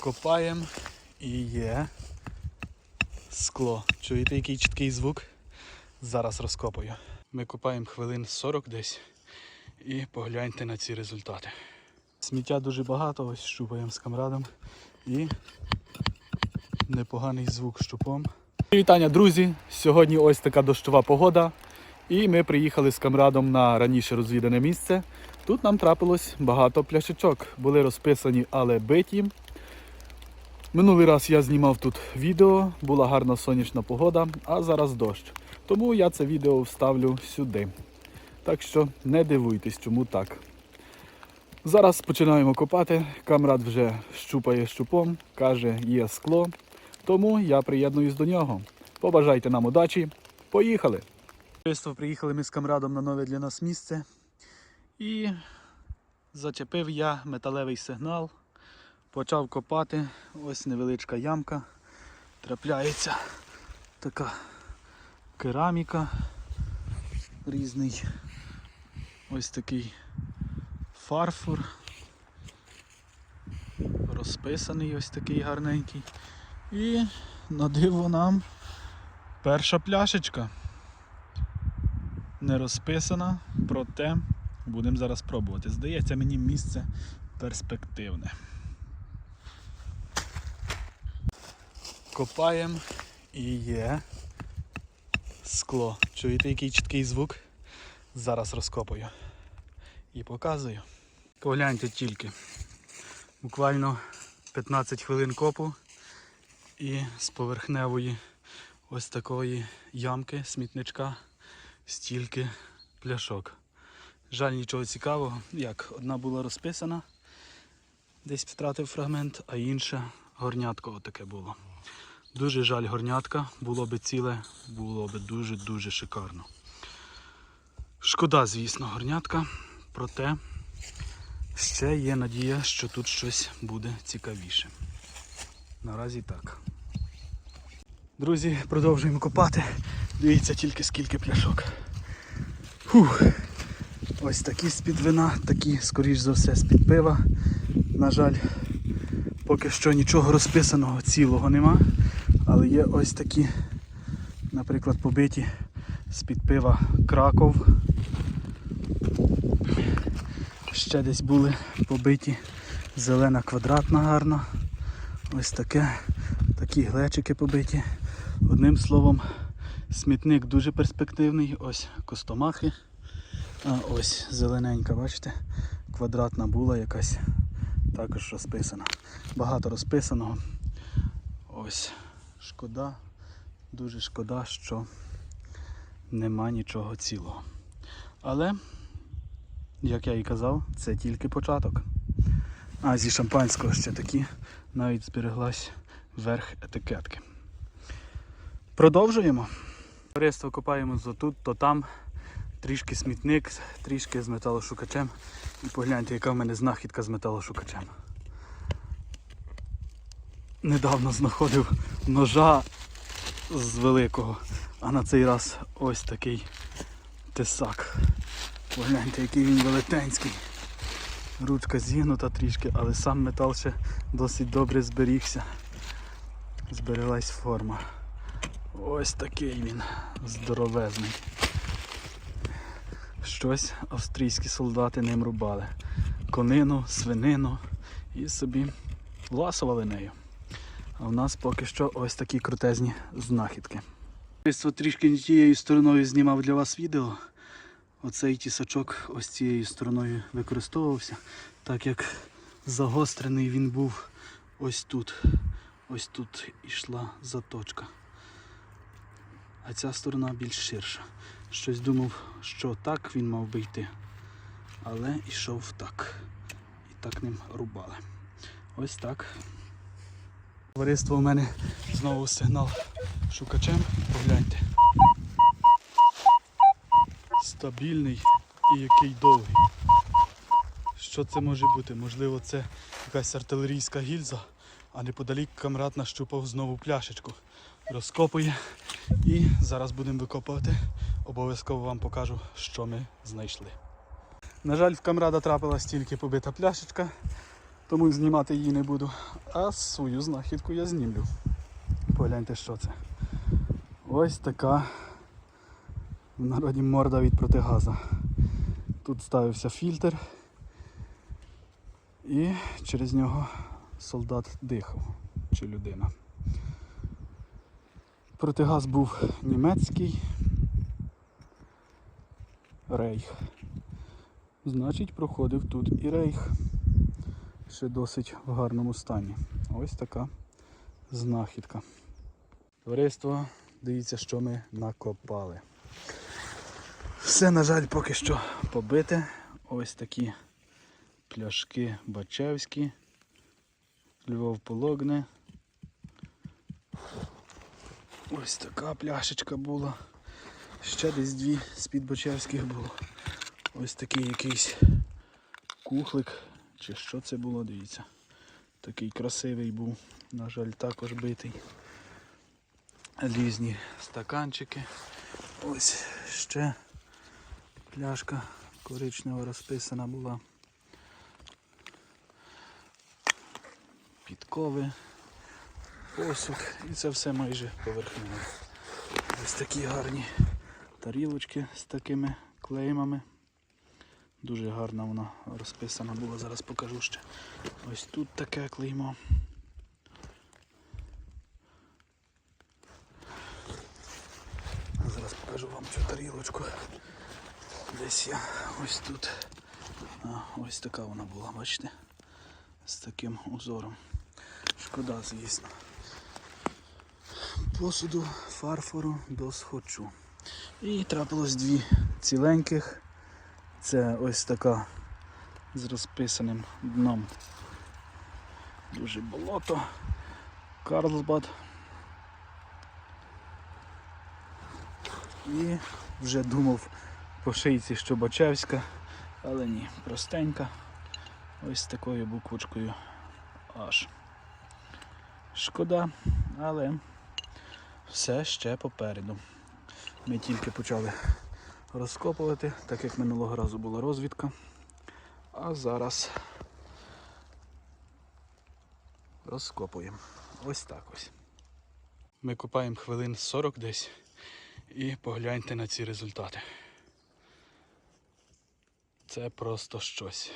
Копаємо і є скло. Чуєте, який чіткий звук? Зараз розкопаю. Ми копаємо хвилин 40 десь і погляньте на ці результати. Сміття дуже багато, ось щупаємо з камрадом і непоганий звук щупом. Вітання, друзі! Сьогодні ось така дощова погода. І ми приїхали з камрадом на раніше розвідане місце. Тут нам трапилось багато пляшечок. Були розписані, але биті. Минулий раз я знімав тут відео, була гарна сонячна погода, а зараз дощ. Тому я це відео вставлю сюди. Так що не дивуйтесь, чому так. Зараз починаємо копати. Камрад вже щупає щупом, каже, є скло. Тому я приєднуюсь до нього. Побажайте нам удачі. Поїхали! Приїхали ми з камрадом на нове для нас місце. І зачепив я металевий сигнал. Почав копати. Ось невеличка ямка. Трапляється така кераміка. Різний ось такий фарфор. Розписаний ось такий гарненький. І на диво нам перша пляшечка. Не розписана, проте будемо зараз пробувати. Здається, мені місце перспективне. Копаємо і є скло. Чуєте, який чіткий звук? Зараз розкопаю і показую. Погляньте тільки. Буквально 15 хвилин копу і з поверхневої ось такої ямки, смітничка, стільки пляшок. Жаль нічого цікавого, як одна була розписана, десь втратив фрагмент, а інша горнятко отаке було. Дуже жаль горнятка, було би ціле, було би дуже-дуже шикарно. Шкода, звісно, горнятка, проте ще є надія, що тут щось буде цікавіше. Наразі так. Друзі, продовжуємо копати. Дивіться тільки скільки пляшок. Фух. Ось такі з-під вина, такі, скоріш за все, з-під пива. На жаль, поки що нічого розписаного цілого нема. Але є ось такі, наприклад, побиті з-під пива Краков. Ще десь були побиті зелена квадратна гарна. Ось таке, такі глечики побиті. Одним словом, смітник дуже перспективний. Ось костомахи. А ось зелененька, бачите, квадратна була якась також розписана. Багато розписаного. Ось шкода, дуже шкода, що нема нічого цілого. Але, як я і казав, це тільки початок. А зі шампанського ще такі навіть збереглась верх етикетки. Продовжуємо. Товариство копаємо то тут, то там. Трішки смітник, трішки з металошукачем. І погляньте, яка в мене знахідка з металошукачем. Недавно знаходив ножа з великого, а на цей раз ось такий тесак. Погляньте, який він велетенський. Ручка зігнута трішки, але сам метал ще досить добре зберігся. Збереглась форма. Ось такий він здоровезний. Щось австрійські солдати ним рубали. Конину, свинину і собі ласували нею. А в нас поки що ось такі крутезні знахідки. Трішки не тією стороною знімав для вас відео. Оцей тісачок ось цією стороною використовувався, так як загострений він був ось тут. Ось тут ішла заточка. А ця сторона більш ширша. Щось думав, що так він мав би йти. Але йшов так. І так ним рубали. Ось так. Товариство у мене знову сигнал шукачем. Погляньте. Стабільний і який довгий. Що це може бути? Можливо, це якась артилерійська гільза, а неподалік камрад нащупав знову пляшечку. Розкопує і зараз будемо викопувати. Обов'язково вам покажу, що ми знайшли. На жаль, в камрада трапилась тільки побита пляшечка. Тому знімати її не буду. А свою знахідку я знімлю. Погляньте, що це. Ось така в народі морда від протигаза. Тут ставився фільтр і через нього солдат дихав чи людина. Протигаз був німецький рейх. Значить, проходив тут і рейх. Ще досить в гарному стані. Ось така знахідка. Товариство, дивіться, що ми накопали. Все, на жаль, поки що побите. Ось такі пляшки Бачевські. Львов Пологне. Ось така пляшечка була. Ще десь дві з-під Бачевських було. Ось такий якийсь кухлик. Чи що це було, дивіться. Такий красивий був, на жаль, також битий. Різні стаканчики. Ось ще пляшка коричнева розписана була. Підкови, посуд і це все майже поверхнево. Ось такі гарні тарілочки з такими клеймами. Дуже гарна вона розписана була, зараз покажу ще. Ось тут таке клеймо. Зараз покажу вам цю тарілочку. Десь я ось тут. А, ось така вона була, бачите? З таким узором. Шкода, звісно. Посуду фарфору до схочу. І трапилось дві ціленьких. Це ось така з розписаним дном. Дуже болото. Карлсбад. І вже думав по шийці, що Бачевська, але ні, простенька. Ось такою буквочкою аж. Шкода, але все ще попереду. Ми тільки почали розкопувати, так як минулого разу була розвідка. А зараз розкопуємо. Ось так ось. Ми копаємо хвилин 40 десь і погляньте на ці результати. Це просто щось.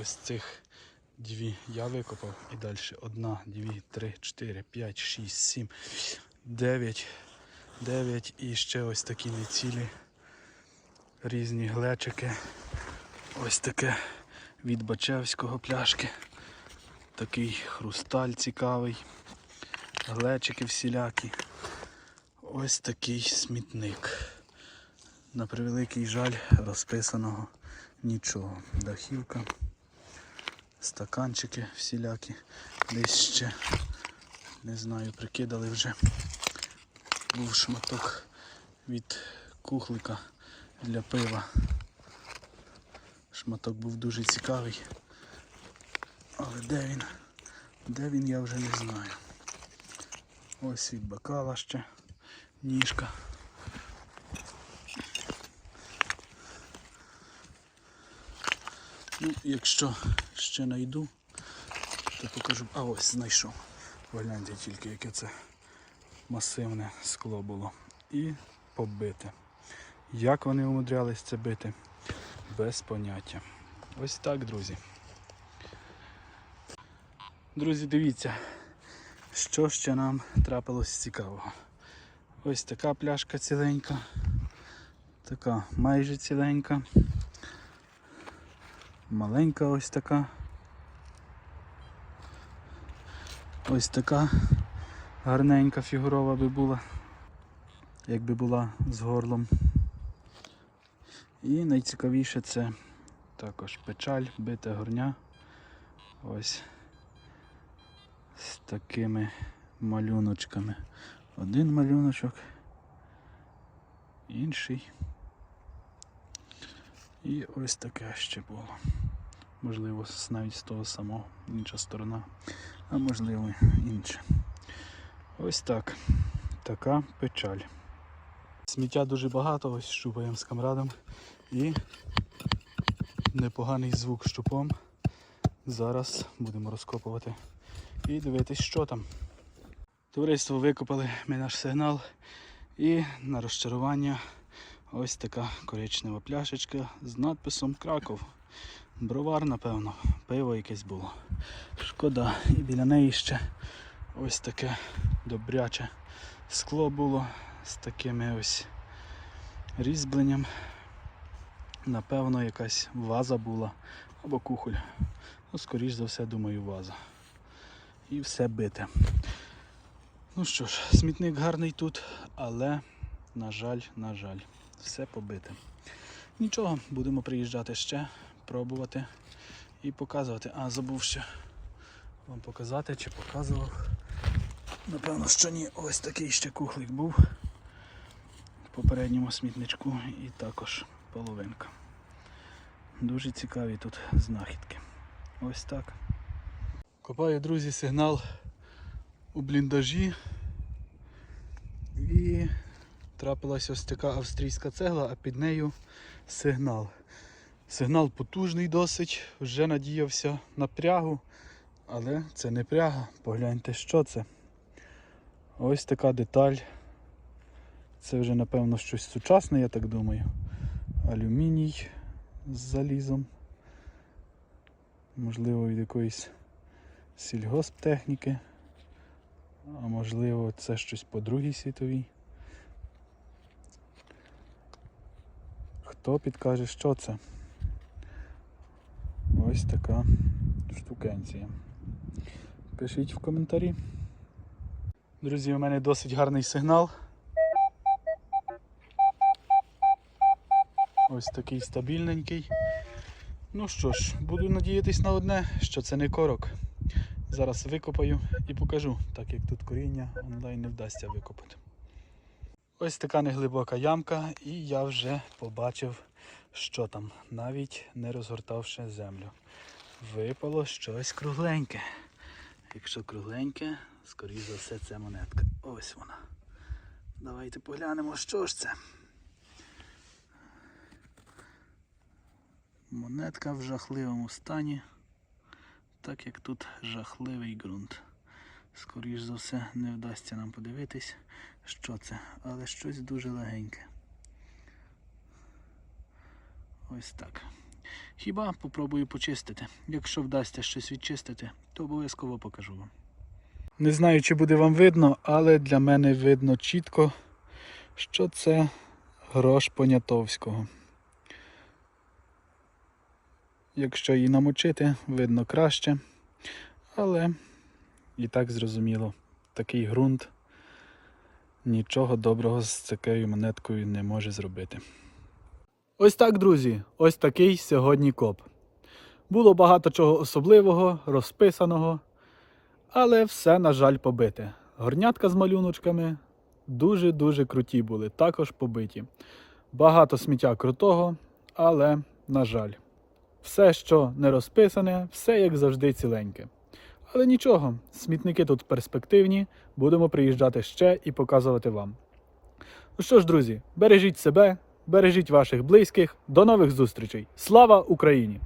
Ось цих дві я викопав і далі одна, дві, три, чотири, п'ять, шість, сім, дев'ять, дев'ять і ще ось такі нецілі різні глечики. Ось таке від Бачевського пляшки. Такий хрусталь цікавий. Глечики всілякі. Ось такий смітник. На превеликий жаль розписаного нічого. Дахівка, стаканчики всілякі. Десь ще, не знаю, прикидали вже. Був шматок від кухлика для пива. Шматок був дуже цікавий. Але де він? Де він я вже не знаю. Ось від бокала ще ніжка. Ну, якщо ще знайду, то покажу. А ось знайшов. Погляньте тільки, яке це масивне скло було. І побите. Як вони умудрялись це бити? Без поняття. Ось так, друзі. Друзі, дивіться, що ще нам трапилось цікавого. Ось така пляшка ціленька, така майже ціленька, маленька ось така. Ось така гарненька фігурова би була, якби була з горлом. І найцікавіше це також печаль, бите горня. Ось з такими малюночками. Один малюночок, інший. І ось таке ще було. Можливо, навіть з того самого інша сторона, а можливо інше. Ось так. Така печаль. Сміття дуже багато, ось щупаємо з камрадом і непоганий звук щупом Зараз будемо розкопувати і дивитись, що там. Товариство викопали ми наш сигнал. І на розчарування ось така коричнева пляшечка з надписом Краков. Бровар, напевно, пиво якесь було. Шкода. І біля неї ще ось таке добряче скло було з такими ось різьбленням. Напевно, якась ваза була або кухоль. Ну, скоріш за все, думаю, ваза. І все бите. Ну що ж, смітник гарний тут, але, на жаль, на жаль, все побите. Нічого, будемо приїжджати ще, пробувати і показувати. А, забув ще вам показати чи показував. Напевно, що ні, ось такий ще кухлик був попередньому смітничку і також половинка. Дуже цікаві тут знахідки. Ось так. Копаю, друзі, сигнал у бліндажі. І трапилась ось така австрійська цегла, а під нею сигнал. Сигнал потужний досить, вже надіявся на прягу, але це не пряга. Погляньте, що це. Ось така деталь. Це вже, напевно, щось сучасне, я так думаю. Алюміній з залізом. Можливо, від якоїсь сільгосптехніки. А можливо, це щось по Другій світовій. Хто підкаже, що це? Ось така штукенція. Пишіть в коментарі. Друзі, у мене досить гарний сигнал. Ось такий стабільненький. Ну що ж, буду надіятись на одне, що це не корок. Зараз викопаю і покажу, так як тут коріння онлайн не вдасться викопати. Ось така неглибока ямка, і я вже побачив, що там, навіть не розгортавши землю. Випало щось кругленьке. Якщо кругленьке, скоріш за все це монетка. Ось вона. Давайте поглянемо, що ж це. Монетка в жахливому стані, так як тут жахливий ґрунт. Скоріш за все не вдасться нам подивитись, що це, але щось дуже легеньке. Ось так. Хіба попробую почистити. Якщо вдасться щось відчистити, то обов'язково покажу вам. Не знаю, чи буде вам видно, але для мене видно чітко, що це грош Понятовського. Якщо її намочити, видно краще. Але і так зрозуміло, такий ґрунт нічого доброго з такою монеткою не може зробити. Ось так, друзі, ось такий сьогодні коп. Було багато чого особливого, розписаного, але все, на жаль, побите. Горнятка з малюночками дуже-дуже круті були, також побиті. Багато сміття крутого, але, на жаль, все, що не розписане, все як завжди ціленьке. Але нічого, смітники тут перспективні, будемо приїжджати ще і показувати вам. Ну що ж, друзі, бережіть себе, бережіть ваших близьких. До нових зустрічей. Слава Україні!